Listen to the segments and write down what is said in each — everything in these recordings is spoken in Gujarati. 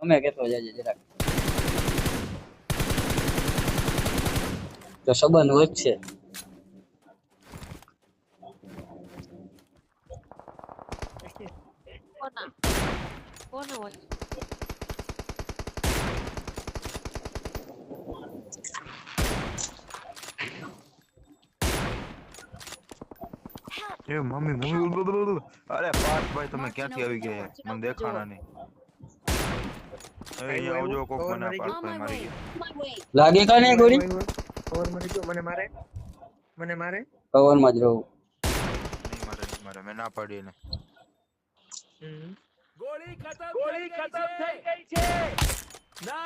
તમે કેટલો જાય જરાક. તો સંબંધ વધશે. કોના? કોના હોય? એ મમ્મી મમ્મી. અરે પાર્થભાઈ તમે ક્યાંથી આવી ગયા? મને દેખાણા નહીં. એ અહીંયા આવજો કોક મને આ પાર્થભાઈ મારી લાગે કા નહીં ગોળી કવર મરી ગયો મને મારે? મને મારે? કવરમાં જ રહું. નહીં મારે નહીં મારે મેં ના પાડી એને. હમ.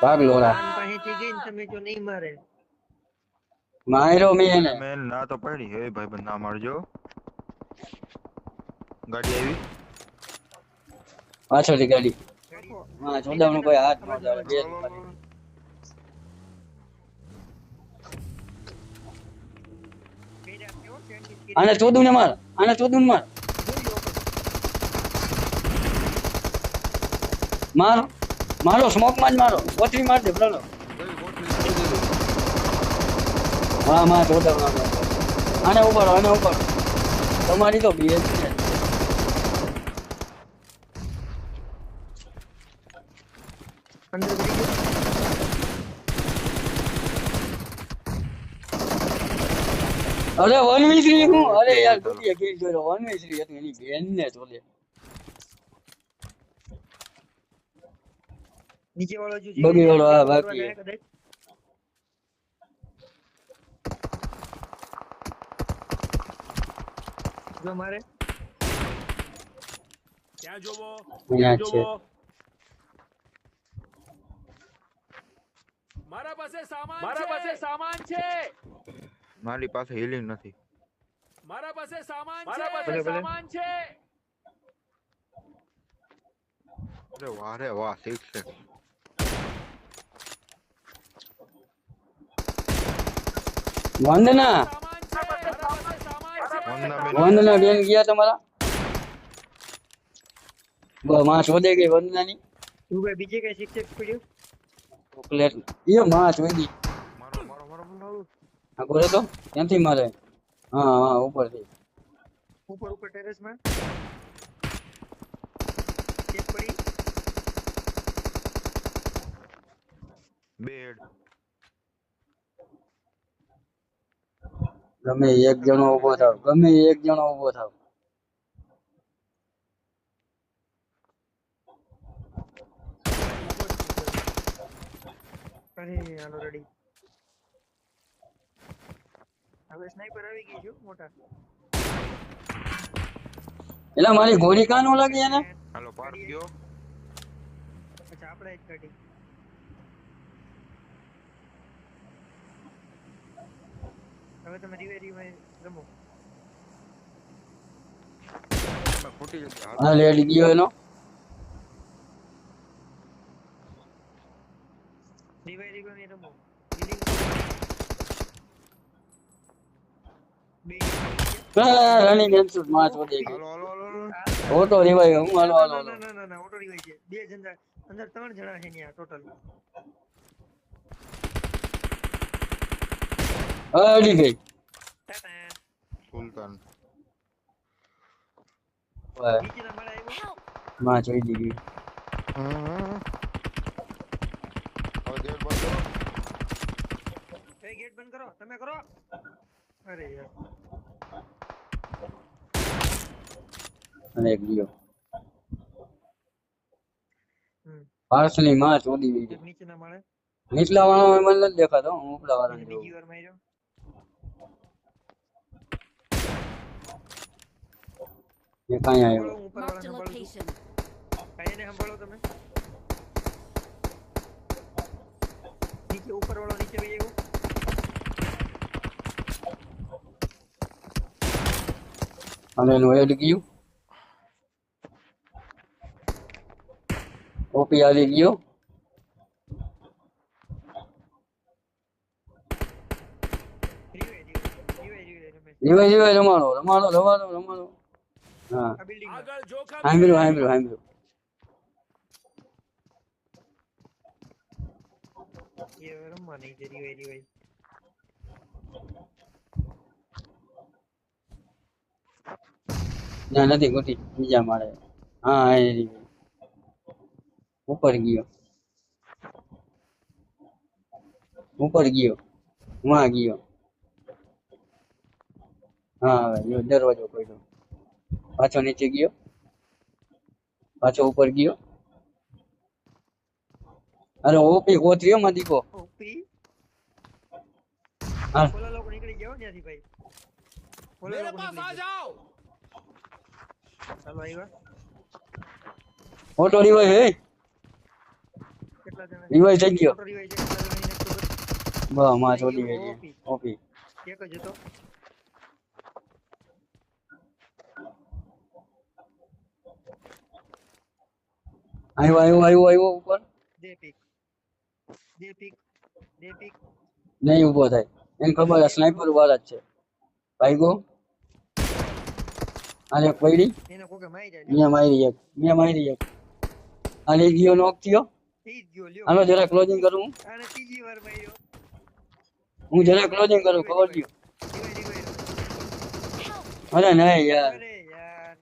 ભાગ લોડા આન પાસેથી ગઈ ને તમે જો નહીં મારે. માર્યો મેં મેં ના તો પડી. હે ભાઈ બંધ ના મારજો. ગાડી આવી? પાછળથી ગાડી. હા ચોદાવનું કોઈ હાથ ન જાડે બે આને ચોદું ને માર આને ચોદું માર. મારો મારો સ્મોકમાં જ મારો. કોથળી માર દે બ્રલો હા માં ચોદાવ આને ઉપર આને ઉપર તમારી તો બે જ છે અંદર વળી ગયો અરે વન વી થ્રી હું? અરે યાર દુનિયા કેવી જોયો. વન વી થ્રી હતી એની બેન ને ચોલે નીચે વાળો જો બગી વાળો, હા, બાકી. જો મારે. ક્યાં જોવો? ક્યાં જોવો? મારા પાસે સામાન મારા પાસે સામાન છે. મારી પાસે હીલિંગ નથી. મારા પાસે સામાન છે. મારા પાસે સામાન છે. અરે વાહ રે વાહ સિક્સ છે. વંદના. વંદના બેન. ગયા તમારા? બ- માં શોધે ગઈ વંદના ની તું ભાઈ બીજી કઈ શિક્ષક પડ્યું? ચોકલેટ એ માં શોધી મારો મારો મારો મારો આ બોલે તો ક્યાંથી મારે? હા હા ઉપરથી. ઉપર ઉપર ટેરેસમાં એક પડી. બેડ. ગમે એક જણો ઊભો થાવ ગમે એક જણો ઊભો થાવ. અરે હાલો રેડી હવે સ્નાઈપર આવી ગઈ છું મોટા. એલા મારી ગોળી કાં નો લાગી એને? હાલો પાર ગયો. અચ્છા આપણે જ કાઢી. હવે તમે રિવેરીમાં રમો તમે ખોટી જશે હા લેડી ગયો એનો. રમો રનિંગ એન્સુટમાં શોધી ગઈ. ઓટો રિવાઈ હું હાલો હાલો ના ના ના ઓટો રિવાઈ છે. બે જણા અંદર ત્રણ જણા છે ત્યાં ટોટલ અડી ગઈ. સુલતાનમાં જોઈ દીધી હમ. હવે ગેટ બંધ કરો. એ ગેટ બંધ કરો તમે કરો. અરે યાર. અને એક ગયો. હમ. પાર્સલી માં ચોદી ગઈ. નીચે ના મળે? નીચલા વાળો મને નથી દેખાતો હું ઉપલા વાળો બીજી બીજી વાર માર્યો એ કાંઈ આવ્યો ઉપર Marked a વાળા સંભાળું તમે. નીચે ઉપર વાળો નીચે વહી અને એનું એડ ગયું. કોપી આવી ગયો. જીવાય જીવાય રમાડો રમાડો રમાડો રમાડો. હા. સાંભળ્યું સાંભળ્યું રમવા નહીં જરી હોય રીવાય ના નથી ગોટી બીજા માળે. હા ઉપર ગયો. ઉપર ગયો. માં ગયો. હા દરવાજો પડ્યો પાછો નીચે ગયો. પાછો ઉપર ગયો. અરે ઓપી ગોત્રીઓ માં દીકો ઓપી? હા. બોલા લોકો નીકળી ગયો ત્યાંથી ભાઈ. બોલા લોકો નીકળી જાઓ. ઓટો રિવાય હે? કેટલા જણા? રિવાય થઈ ગયો. મોટો revive છે, કેટલા જણાની નાખતો ખબર? બસમાં ચોટી ગઈ ઓપી. ઓપી. એક જ હતો. આવ્યો આવ્યો આવ્યો આવ્યો ઉપર? દે પીક. દે પીક દે પીક. નહીં ઊભો થાય. એને ખબર સ્નાઈપર વાળા જ છે. ભાઈગો? આને એક પડી. એને કોકે મારી જાય મિયા મારી એક મેં મારી એક. આને ગયો નોક થયો. થઈ ગયો લ્યો. આનો જરા ક્લોઝિંગ કરું અને આને ત્રીજી વાર માર્યો. હું જરા ક્લોઝિંગ કરું ખબર દો રિવાય રિવાય અરે ના યાર. અરે યાર.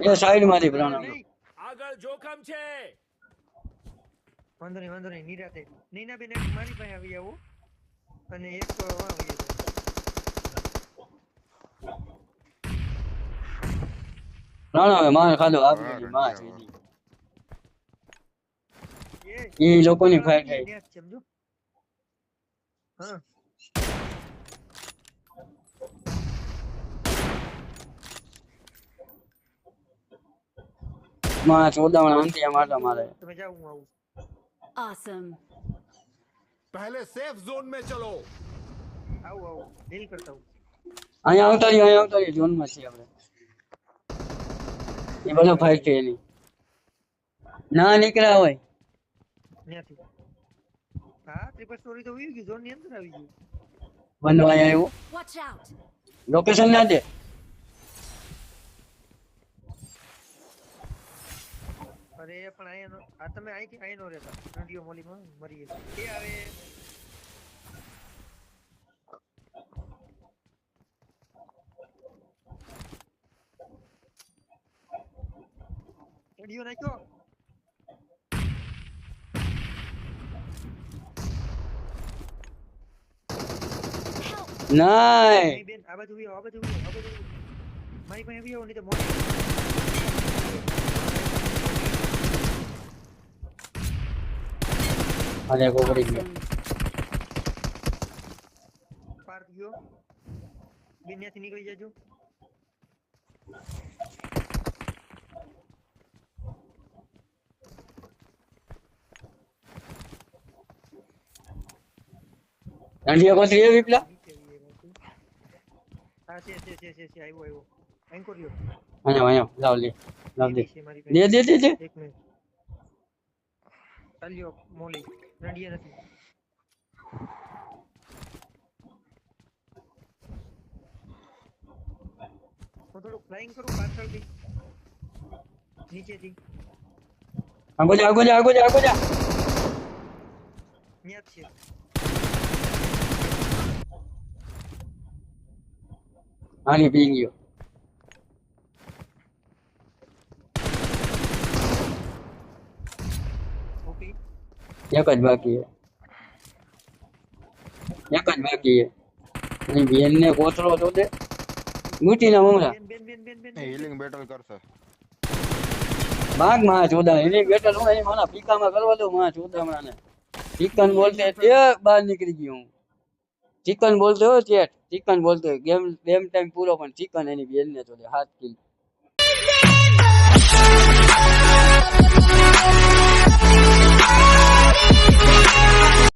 એ સાઈડમાંથી પ્રાણ આગળ જોખમ છે. વાંધો નહીં વાંધો નહીં. નિરાતે. નૈના બેન મારી પાસે આવી આવો. અને એક આવી જાવ પ્રાણ હવે માર ખાધો આપી દીધી માં સીધી એ એ લોકોની ફાઈટ થઈ ન્યા જ છે, સમજો હા માં ચોદાવણ અંતિયા માટે મારે તમે જાઓ હું આવું Awesome. पहले सेफ जोन में चलो આવું આવું ડીલ કરતા હું અહીંયા આવતા રહ્યો અહીંયા આવતા રહીએ ઝોનમાં છીએ આપણે. એ બધો ફાઈટ છે એની. ના નીકળ્યા હોય. હા ટ્રિપલ સ્ટોરી તો આવી ગયું ઝોનની અંદર આવી ગયું. બંધ આવ્યું. લોકેશન ના દે. અરે પણ અહીંયા આ તમે અહીંથી અહીં નો રહેતા. નડીઓ મોલીમાં મરી ગયા. એ આવે. નડીઓ નાખ્યો નહીં બેન આ બાજુ આવી આવો, આ બાજુ આવી આવો, આ બાજુ મારી પાસે આવી આવો નહીં તો મોટી ગયો પાર ગયો બેન ત્યાંથી નીકળી જાજો દાંડિયા કોથળી એવી પેલા નીચે આવી એ બાજુ. હા છે છે છે છે છે આવ્યો આવ્યો એન્કોર રહ્યો અહીંયા અહીંયા લાવ લે લાવ દે દે દે દે દે એક મિનિટ ચાલ્યો મોલી રંડિયા નથી હું થોડું ફ્લાઇંગ કરું પાછળથી નીચેથી આગો જા આગો જા આગો જા આગો જા ન્યા છે આની પી ગયો એક જ બાકી એક જ બાકી બેન ને કોથળો તો દે ગુટી ના મમરા હિલિંગ બેટલ કરશે ભાગમાં ચોદા એની બેટલ હું એની મારા પીકામાં કરવા દઉં માં ચોદા ને ચિકન બોલતે તે બહાર નીકળી ગયો હું ચિકન બોલતો હોય ચેટ ચિકન બોલતો હોય. ગેમ ગેમ ટાઈમ પૂરો, પણ ચિકન એની બેન ને ચોદે હાથ કિલ.